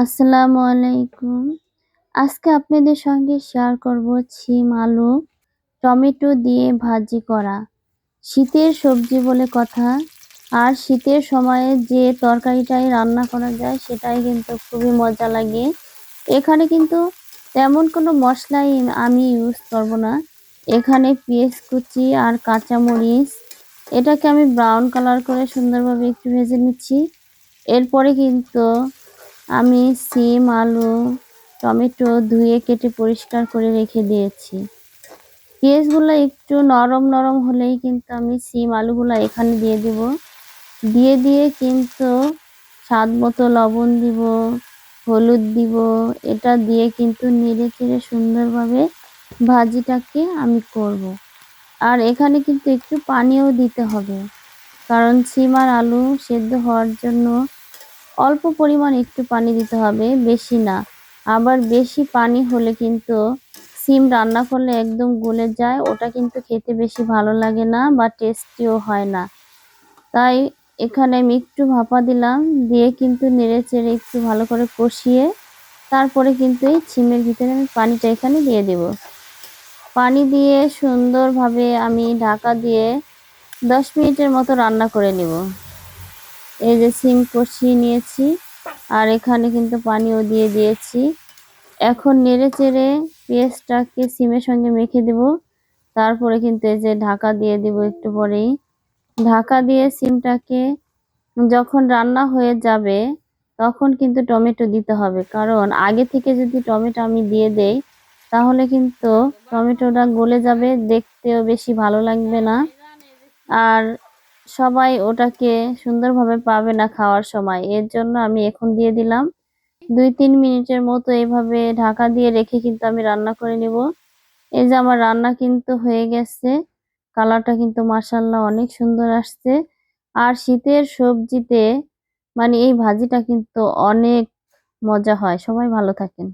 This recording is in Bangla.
আসসালামু আলাইকুম। আজকে আপনাদের সঙ্গে শেয়ার করব ছিম আলু, টমেটো দিয়ে ভাজি করা। শীতের সবজি বলে কথা। আর শীতের সময়ে যে তরকারিটাই রান্না করা যায়, সেটাই কিন্তু খুবই মজা লাগে। এখানে কিন্তু তেমন কোনো মশলাই আমি ইউজ করব না। এখানে পেঁয়াজ কুচি আর কাঁচামরিচ। এটাকে আমি ব্রাউন কালার করে সুন্দরভাবে একটু ভেজে নিচ্ছি। এরপরে কিন্তু আমি সিম, আলু, টমেটো ধুয়ে কেটে পরিষ্কার করে রেখে দিয়েছি। পেঁয়াজগুলো একটু নরম নরম হলেই কিন্তু আমি সিম, আলুগুলো এখানে দিয়ে দেব। দিয়ে দিয়ে কিন্তু স্বাদ মতো লবণ দিব, হলুদ দিব। এটা দিয়ে কিন্তু নেড়ে চেড়ে সুন্দরভাবে ভাজিটাকে আমি করব। আর এখানে কিন্তু একটু পানিও দিতে হবে। কারণ সিম আর আলু সেদ্ধ হওয়ার জন্য অল্প পরিমাণ একটু পানি দিতে হবে, বেশি না। আবার বেশি পানি হলে কিন্তু সিম রান্না করলে একদম গলে যায়, ওটা কিন্তু খেতে বেশি ভালো লাগে না বা টেস্টিও হয় না। তাই এখানে আমি একটু ভাপা দিলাম, দিয়ে কিন্তু নেড়ে চেড়ে একটু ভালো করে কষিয়ে তারপরে কিন্তু এই সিমের ভিতরে আমি পানিটা এখানে দিয়ে দেব। পানি দিয়ে সুন্দরভাবে আমি ঢাকা দিয়ে দশ মিনিটের মতো রান্না করে নেব। এই যে সিম কষিয়ে নিয়েছি, আর এখানে কিন্তু পানিও দিয়ে দিয়েছি। এখন নেড়ে চেড়ে পেঁয়াজটাকে সিমের সঙ্গে মেখে দেব। তারপরে কিন্তু এই যে ঢাকা দিয়ে দিব একটু পরেই। ঢাকা দিয়ে সিমটাকে যখন রান্না হয়ে যাবে, তখন কিন্তু টমেটো দিতে হবে। কারণ আগে থেকে যদি টমেটো আমি দিয়ে দেই, তাহলে কিন্তু টমেটোটা গলে যাবে, দেখতেও বেশি ভালো লাগবে না। আর সবাই ওটাকে সুন্দরভাবে পাবে না খাওয়ার সময়। এর জন্য আমি এখন দিয়ে দিলাম দুই তিন মিনিটের মতো এভাবে ঢাকা দিয়ে রেখে কিন্তু আমি রান্না করে নিব। এই যে আমার রান্না কিন্তু হয়ে গেছে, কালারটা কিন্তু মাসাল্লাহ অনেক সুন্দর আসছে। আর শীতের সবজিতে মানে এই ভাজিটা কিন্তু অনেক মজা হয়। সবাই ভালো থাকেন।